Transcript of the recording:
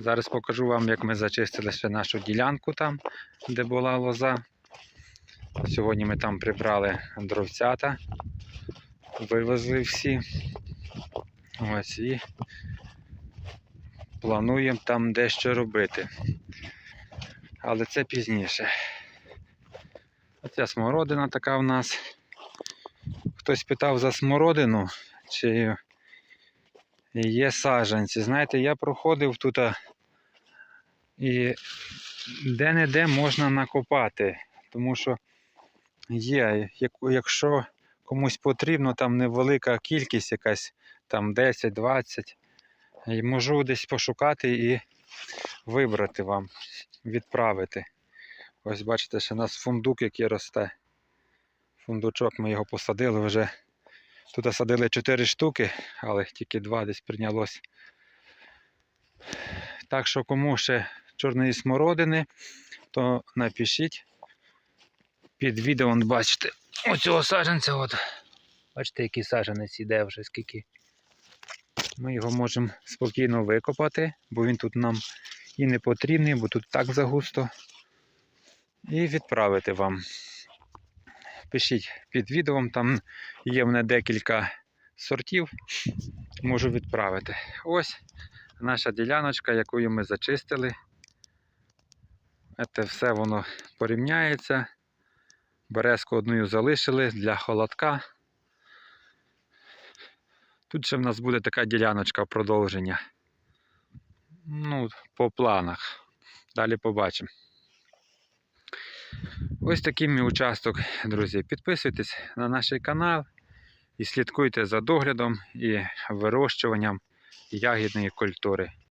Зараз покажу вам, як ми зачистили ще нашу ділянку там, де була лоза. Сьогодні ми там прибрали дровцята, вивезли всі. Ось і плануємо там дещо робити. Але це пізніше. Оця смородина така в нас. Хтось питав за смородину, чи є саджанці. Знаєте, я проходив тут і де-не-де можна накопати, тому що є, якщо комусь потрібно, там невелика кількість якась, там 10-20, можу десь пошукати і вибрати вам, відправити. Ось бачите, ще у нас фундук, який росте. Фундучок ми його посадили вже. Тут садили 4 штуки, але тільки 2 десь прийнялось. Так що кому ще чорної смородини, то напишіть. Під відео бачите оцього саджанця. От. Бачите, який саджанець іде вже скільки. Ми його можемо спокійно викопати, бо він тут нам і не потрібний, бо тут так загусто. І відправити вам. Пишіть під відео, там є в мене декілька сортів, можу відправити. Ось наша діляночка, яку ми зачистили. Це все воно порівняється. Березку одну залишили для холодка. Тут ще в нас буде така діляночка продовження. Ну, по планах. Далі побачимо. Ось такий мій участок, друзі. Підписуйтесь на наш канал і слідкуйте за доглядом і вирощуванням ягідної культури.